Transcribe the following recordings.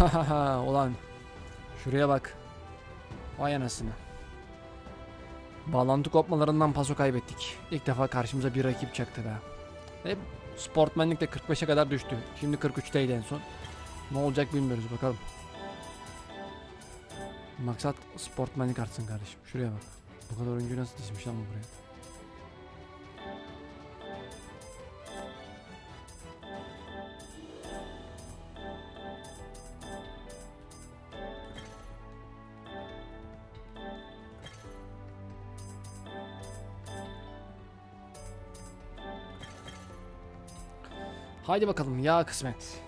Ulan. Şuraya bak. Vay anasını. Bağlantı kopmalarından paso kaybettik. İlk defa karşımıza bir rakip çaktı be. Hep sportmenlik de 45'e kadar düştü. Şimdi 43'teydi en son. Ne olacak bilmiyoruz bakalım. Maksat sportmenlik artsın kardeşim. Şuraya bak. Bu kadar oyuncu nasıl dizmiş lan bu buraya? Haydi bakalım ya kısmet.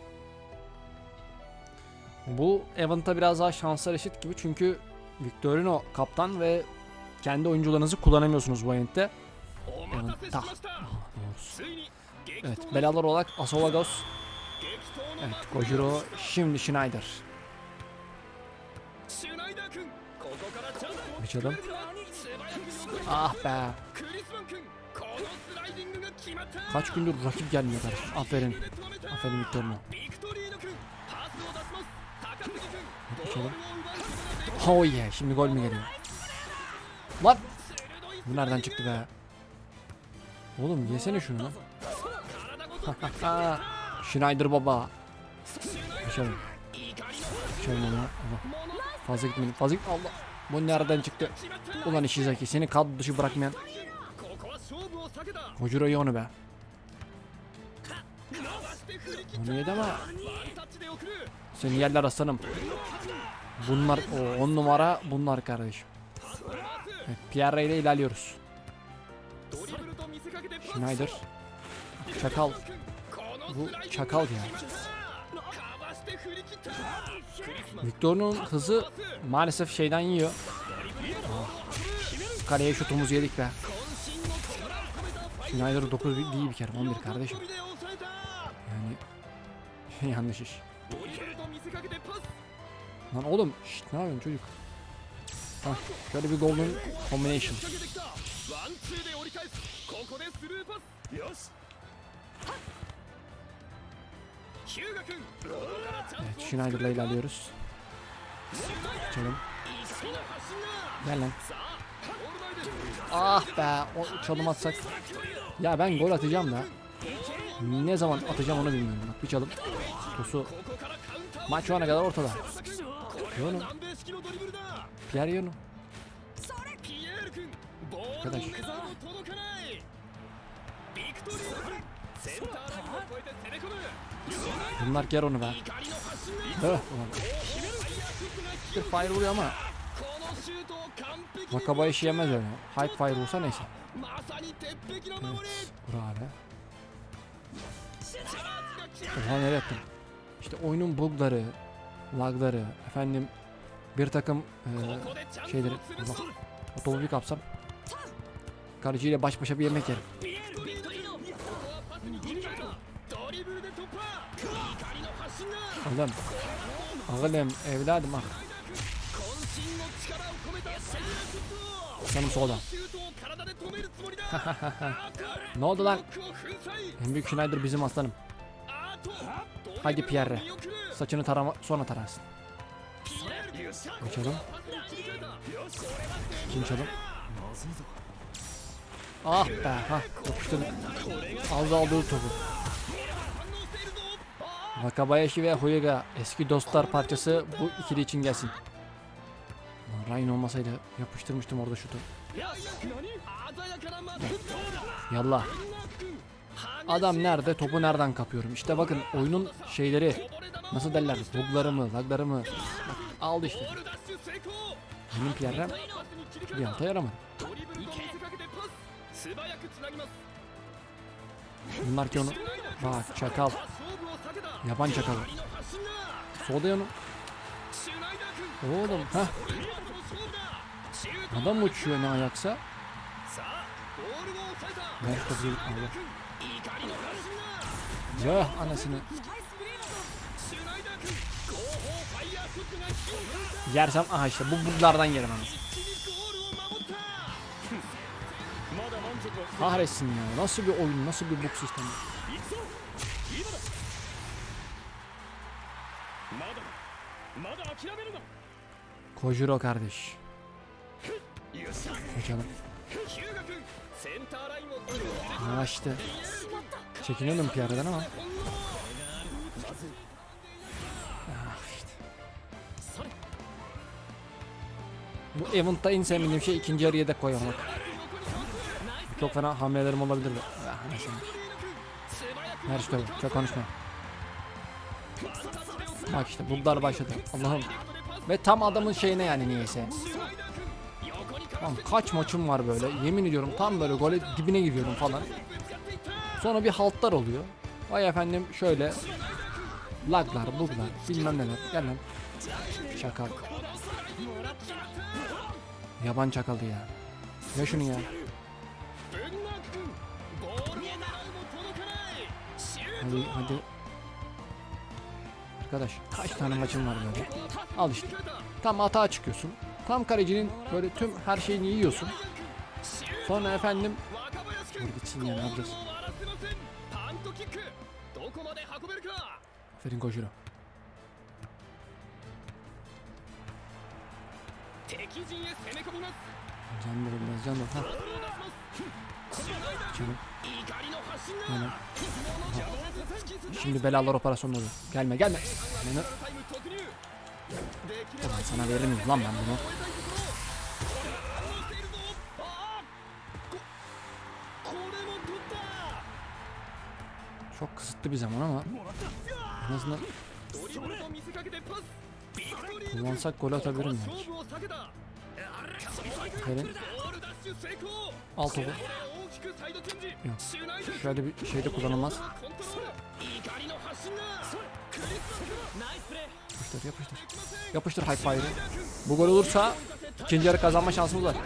Bu Evant'a biraz daha şanslar eşit gibi çünkü Victorino kaptan ve kendi oyuncularınızı kullanamıyorsunuz bu event'te. Evant'ta. Evet belalar olarak Asovagos. Evet Kojiro şimdi Schneider. Kaçalım. Ah be. Kaç gündür rakip gelmiyor kardeşim. Aferin. Aferin Victor'una. Uçalım. Oh yeah. Şimdi gol mü geliyor? Lan. Bu nereden çıktı be? Oğlum yesene şunu lan. Schneider baba. Açalım. Açalım onu. Fazla gitmedim. Fazla git. Allah. Bu nereden çıktı? Ulan Ishizaki seni kadro dışı bırakmayan Kojura'yı onu be. Onu yedi ama. Seni yerler aslanım. Bunlar o on numara bunlar kardeşim. Evet, Pierre ile ilerliyoruz. Schneider. Çakal. Bu çakal ya. Victor'un hızı maalesef şeyden yiyor. Aa, kaleye şutumuzu yedik be. Schneider 9 değil bir kere 11 kardeşim. Yani şey, yanlış iş. Lan oğlum şşt ne yapıyorsun çocuk? Hah, şöyle bir golden combination. Evet, Schneider'la ilerliyoruz. Açalım. Gel lan. Ah be. O çalım atsak. Ya ben gol atacağım da. Ne zaman atacağım onu bilmiyorum. Bak bir çalım. Tosu. Maç şu ana kadar ortada. Yonu. Pierre Yonu. Arkadaş. Bunlar ger onu be. Evet. Bir fire vuruyor ama Vakaba işi yemez öyle. Hype fire olsa neyse. Evet. Bravo. Oha nereye attım? İşte oyunun bugları, lagları, efendim bir takım e, şeyleri. Allah. Otobüsü kapsam. Karıcıyla baş başa bir yemek yerim. Oğlum. Oğlum evladım ah. Aslanım solda. ne oldu lan? En büyük Schneider bizim aslanım. Hadi Pierre. Saçını tarama sonra tararsın. Açalım. İkinci çalım. Ah be. Ha, yapıştırdık. Aldı aldı topu. Wakabayashi ve Huyega eski dostlar parçası bu ikili için gelsin. Lan Ryan olmasaydı yapıştırmıştım orada şutu. Yallah. Adam nerede? Topu nereden kapıyorum? İşte bakın oyunun şeyleri nasıl derler? Bugları mı? Lagları mı? Bak, aldı işte. Benim Pierre'm bir hata yaramadı. Bunlar ki onu. Bak çakal. Yaban çakal. Soda onu. Oğlum ha. Adam uçuyor ne ayaksa. Ver kızım Allah. Ya anasını. Yersem aha işte bu buzlardan yerim ama. Kahretsin ya. Nasıl bir oyun, nasıl bir box sistemi. Kojuro kardeş. Kaçalım. Açtı. Çekiniyordum piyaradan ama. Ah, Bu event'ta en sevmediğim şey ikinci yarıya da koymamak. Çok fena hamlelerim olabilirdi. Ah, Her şey. Çok konuşma. Bak işte bunlar başladı. Allah'ım. Ve tam adamın şeyine yani niyeyse. Tamam, kaç maçım var böyle. Yemin ediyorum tam böyle gole dibine gidiyorum falan. Sonra bir haltlar oluyor. Vay efendim şöyle laglar, buglar, bilmem neler. Gel lan. Çakal. Yaban çakalı ya. Ya şunu ya. Hadi hadi arkadaş. Kaç tane maçın var böyle. Al işte. Tam hata çıkıyorsun. Tam kalecinin böyle tüm her şeyini yiyorsun. Sonra efendim Vur gitsin yani Abdur. Aferin Kojiro. Canım biraz can da. Ha. Canım. Canım. Ha. Şimdi belalar operasyonu operasyonları. Gelme gelme. Beni... Ulan sana verir lan ben bunu? Çok kısıtlı bir zaman ama en azından kullansak gol atabilirim belki. Helen. Al topu. Şöyle bir şeyde kullanılmaz. Yapıştır yapıştır. Yapıştır high Hypefire'ı. Bu gol olursa ikinci yarı kazanma şansımız var.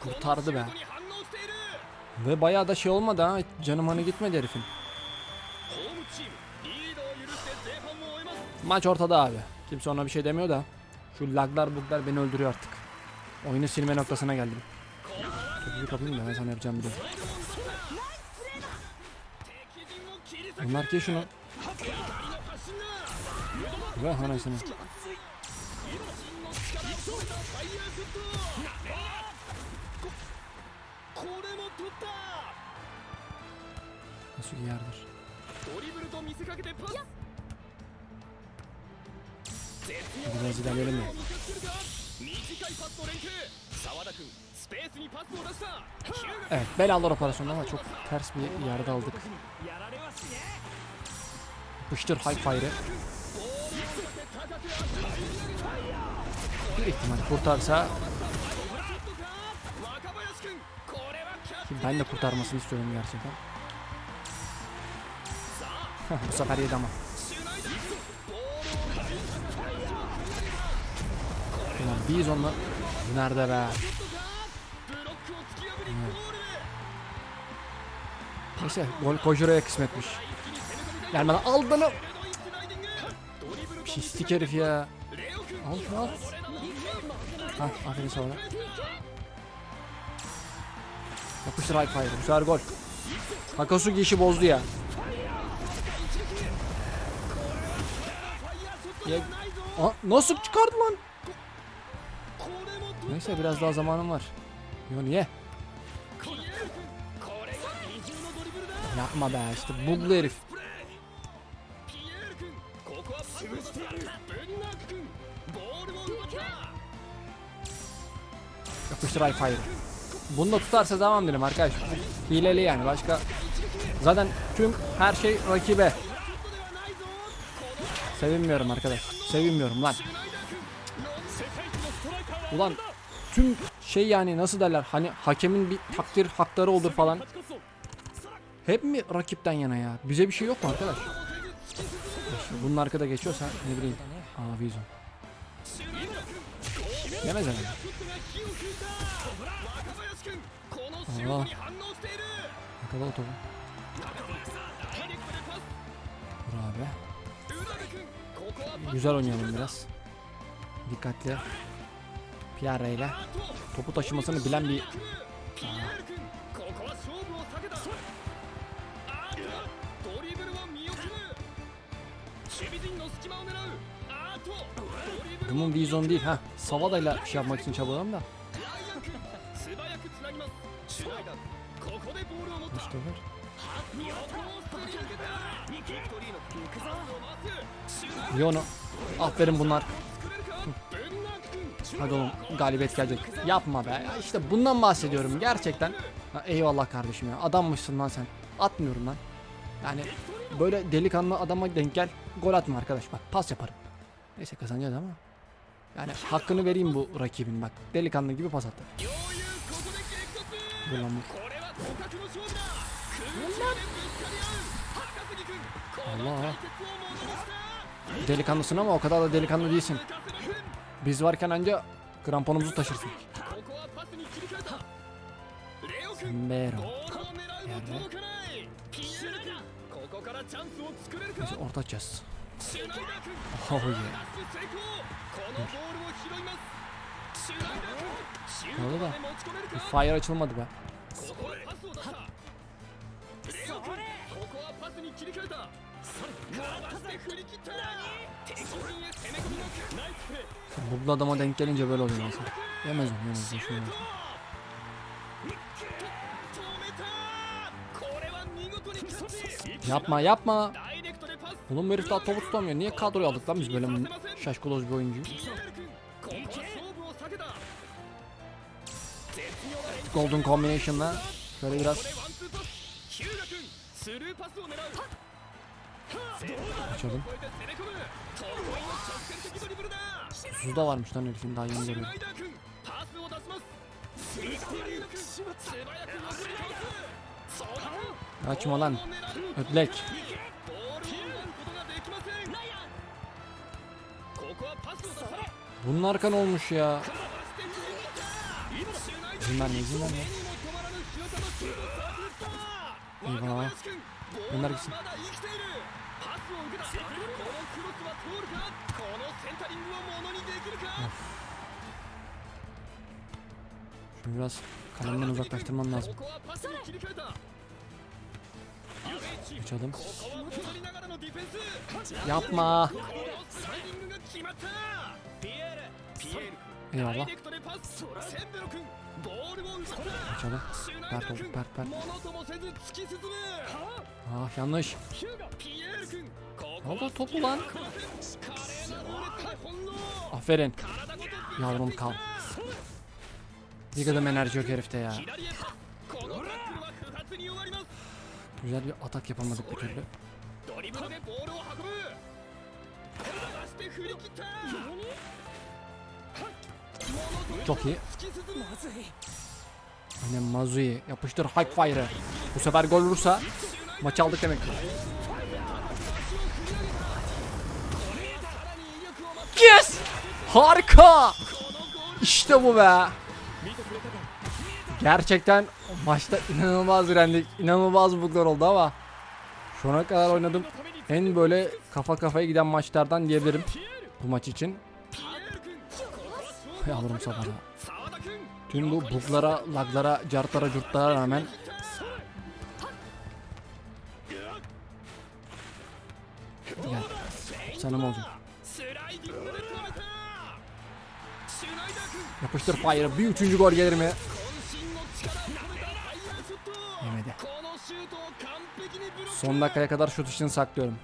Kurtardı be. Ve bayağı da şey olmadı ha. Canım hani gitmedi herifin. Maç ortada abi. Kimse ona bir şey demiyor da. Şu laglar buglar beni öldürüyor artık. Oyunu silme noktasına geldim. Kapıyı kapayım da ben sana yapacağım bir de. Bunlar ki şunu. Ve anasını. Nasıl yerdir? Biraz ilerleyelim mi? Evet, belalar operasyonu ama çok ters bir yerde aldık. Yapıştır High Fire'ı. Bir ihtimal kurtarsa ben de kurtarmasını istiyorum gerçekten. Bu sefer yedi ama. Helal. Biz onlar. Nerede be? Neyse gol Kojura'ya kısmetmiş. Gelmeden al bana. Pislik herif ya. Al al. Hah aferin sana. Yapıştır Alpay'ı. Bu sefer gol. Akasugi işi bozdu ya. ya. Aa, nasıl çıkardı lan? Neyse biraz daha zamanım var. Yo niye? Yapma be işte buglu herif. Yapıştır Alfa'yı. Bunu da tutarsa devam derim arkadaş. Hileli yani başka. Zaten tüm her şey rakibe. Sevinmiyorum arkadaş. Sevinmiyorum lan. Ulan tüm şey yani nasıl derler hani hakemin bir takdir hakları olur falan. Hep mi rakipten yana ya? Bize bir şey yok mu arkadaş? Bunun arkada geçiyorsa ne bileyim. Aa Vizon. Yemez herhalde. Allah. Yakala o topu. Abi. Güzel oynayalım biraz. Dikkatli. Pierre ile topu taşımasını bilen bir Bunun Vizon değil ha. Savada ile şey yapmak için çabalarım da. İşte var. Yono. Aferin bunlar. Hadi oğlum galibiyet gelecek. Yapma be. Ya işte bundan bahsediyorum gerçekten. Ha, eyvallah kardeşim ya. Adammışsın lan sen. Atmıyorum lan. Yani böyle delikanlı adama denk gel. Gol atma arkadaş bak. Pas yaparım. Neyse kazanacağız ama. Yani hakkını vereyim bu rakibin bak. Delikanlı gibi pas attı. Dur lan bu. Allah. Delikanlısın ama o kadar da delikanlı değilsin. Biz varken anca kramponumuzu taşırsın. Mero. Biz orta açacağız. Oh yeah. Ne oldu da? Bir fire açılmadı be. Buglu adama denk gelince böyle oluyor aslında. Yemez mi? Yemez mi? Şöyle. Yapma yapma. Oğlum bu herif daha topu tutamıyor. Niye kadroya aldık lan biz böyle şaşkoloz bir oyuncuyu? Golden Combination'la şöyle biraz Açalım. Su da varmış lan herifin daha yeni görüyorum. Açma lan. Ötlek. Bunun arkan olmuş ya. İzin verme izin verme. Eyvallah. Gönder gitsin. Şimdi biraz kalemden uzaklaştırmam lazım. Kaçalım. Yapma. Eyvallah. Kaçalım. Pert oldu pert pert. Ah yanlış. Allah topu lan. Aferin. Yavrum kal. Yıkadım enerji yok herifte ya. Güzel bir atak yapamadık bir türlü. Çok iyi. Aynen Mazui yapıştır Hike Fire'ı. Bu sefer gol olursa maç aldık demektir. Herkes. Harika. İşte bu be. Gerçekten maçta inanılmaz direndik. İnanılmaz buglar oldu ama şu ana kadar oynadım. En böyle kafa kafaya giden maçlardan diyebilirim bu maç için. Yavrum sabana. Tüm bu buglara, laglara, cartlara, curtlara rağmen Gel. Sana mı olacağım? Yapıştır Fire. Bir üçüncü gol gelir mi? Yemedi. Son dakikaya kadar şut için saklıyorum.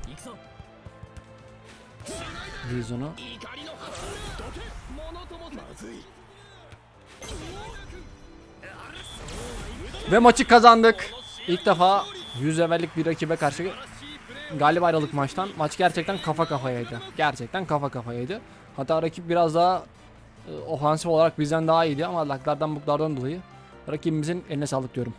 Rizon'u. Ve maçı kazandık. İlk defa 100 evvellik bir rakibe karşı galip ayrılık maçtan. Maç gerçekten kafa kafayaydı. Gerçekten kafa kafayaydı. Hatta rakip biraz daha ee, ofansif olarak bizden daha iyiydi ama laklardan buklardan dolayı rakibimizin eline sağlık diyorum.